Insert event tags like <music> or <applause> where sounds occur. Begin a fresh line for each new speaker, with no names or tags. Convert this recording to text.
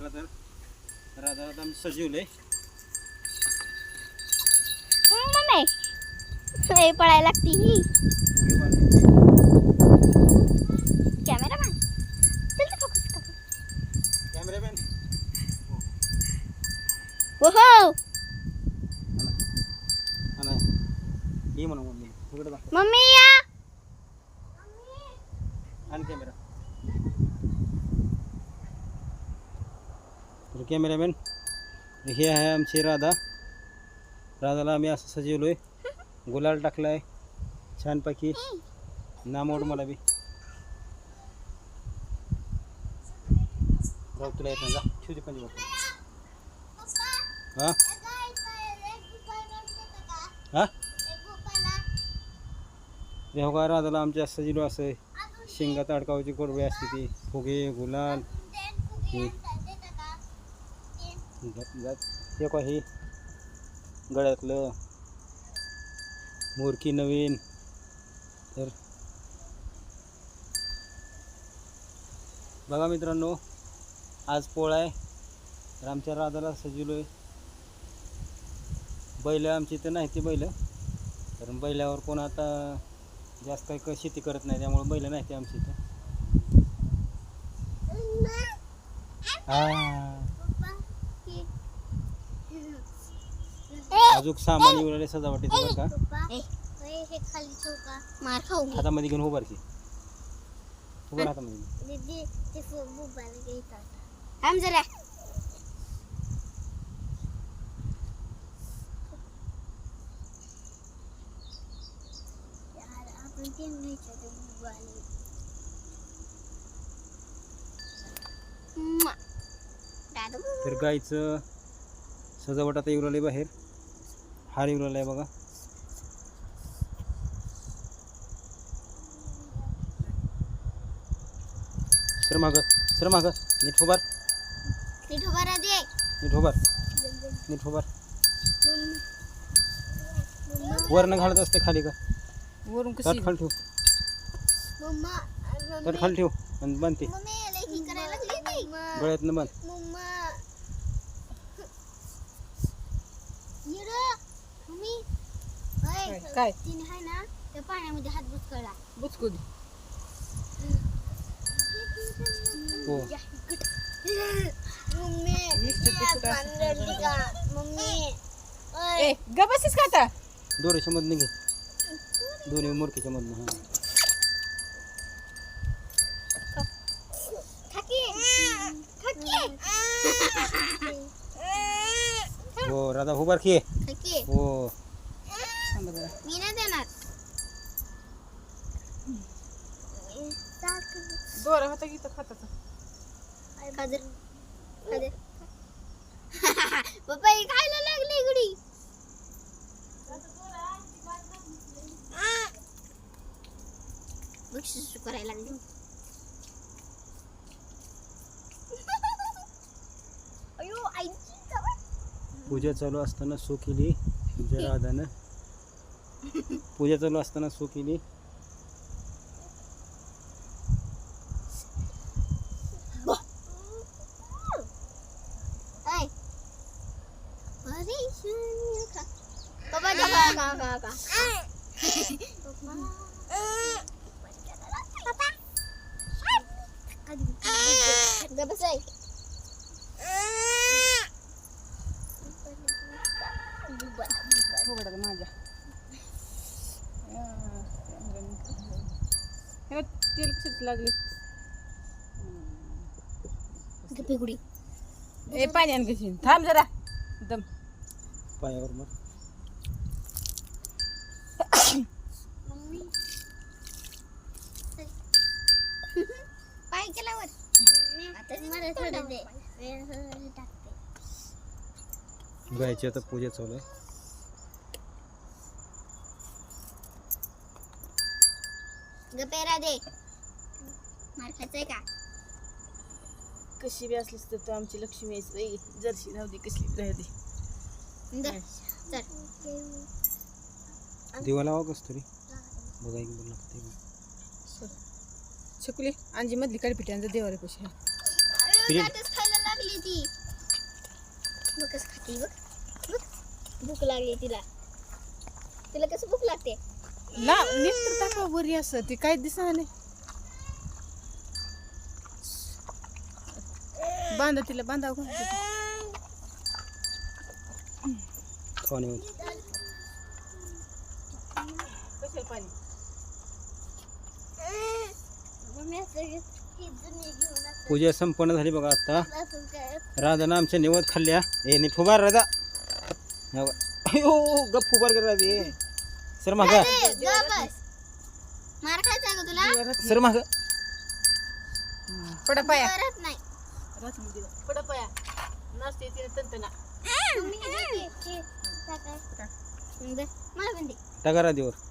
चला तर. राधा राधा आम्ही सजवलंय
मम्मी. पळायला लागती ही. कॅमेरामॅन चल फोकस कर.
कॅमेरामॅन
ओहो
आणा ये म्हणा मम्मी.
मम्मी या.
आणि कॅमेरा तर कॅमेरामॅन हे आहे आमची राधा राधाला आम्ही असं सजवलोय गुलाल टाकलाय छानपैकी नामोड मला बी राव तुला येत नाही जा ठेव दे पंजी हा हा का राधाला आमच्या सजलो असं शेंगात अडकावाची कोडबी असते ती फुगे गुलाल हे ग- ग- हे का हे गळ्यातलं मोरकी नवीन. तर बघा मित्रांनो आज पोळा आहे. तर आमच्या राधाला सजवलो आहे बैल आमची इथं नाही ती बैल. कारण बैलावर कोण आता जास्त काही क- शेती करत नाही त्यामुळे बैल नाही ते आमची इथं. हा. अजून सामान येऊन सजावटीचं बरं का?
खाली मार खाऊ.
हातामध्ये घेऊन उभार की. उभार हातामध्ये.
दीदी ते बुबाला घ्यायचा थांब जरा. आपण ते घ्यायचं ते बुबाले दादू.
तर गाईचं सजावट आता येऊ राहिले बाहेर. हार येऊ आहे बघा. सर माग सर माग नीट उभार
नीट
उभार नीट उभार घालत असते खाली का?
वरून कशी?
खाली ठेव.
मम्मा
तट खाली ठेव आणि
ही लागली नाही
गळ्यातनं बांध
मम्मा ओय,
काय काय?
तिने हाय ना त्या पाण्यामध्ये हात बुचकळला.
बुचकू दे.
हो.
मम्मी का मम्मी ओय,
ए ग बसीस का आता?
दोऱ्याच्या मधनं घे. दोन्ही मुरकीच्या मधनं हां.
खाकी खाकी
हो राधा उभार की.
खाकी
हो.
मी नाही देणार.
दोरा होता की इथं खताचा
खादर खादर. <laughs> पप्पा ही खायला लागली गुडी बक्षीस करायला लागली.
पूजा चालू असताना सो केली. राधानं. पूजा चालू असताना सो केली.
ऐ. अरे
हे तेल कशात लागले.
गप्पी गुडी
ए पाणी आण कशी थांब जरा. दम.
पायावर मग.
मम्मी. पाय टाकते
गायची आता पूजा चालू आहे
गपेरा दे मार खायचंय का
कशी बी असलीस तर तू आमची लक्ष्मी आहेस बाई. जर्शी राहू दे कसली राहू दे.
दिवा लावा कस तरी बघा एक बोल लागते
छकुली अंजी मधली काळी पिठी देवारे कशी
खायला लागली ती. बघ कसं खाते बघ. बघ भूक लागली तिला. तिला कसं भूक लागते?
ला नीट तर टाका वरी असं. ते काय दिसणार नाही. बांधा तिला बांधा
ही
पूजा संपन्न झाली बघा आता. राधानं आमच्या निवत खाल्ल्या. ए नीट फुबार राधा. हो गप फुबार कर राधे सर माग.
ए, जा बस. मार खायचा का तुला?
सर माग.
पडा पाया.
नाही
पडा पाया नसते तंतना.
टाक. मला.
टाका राधेवर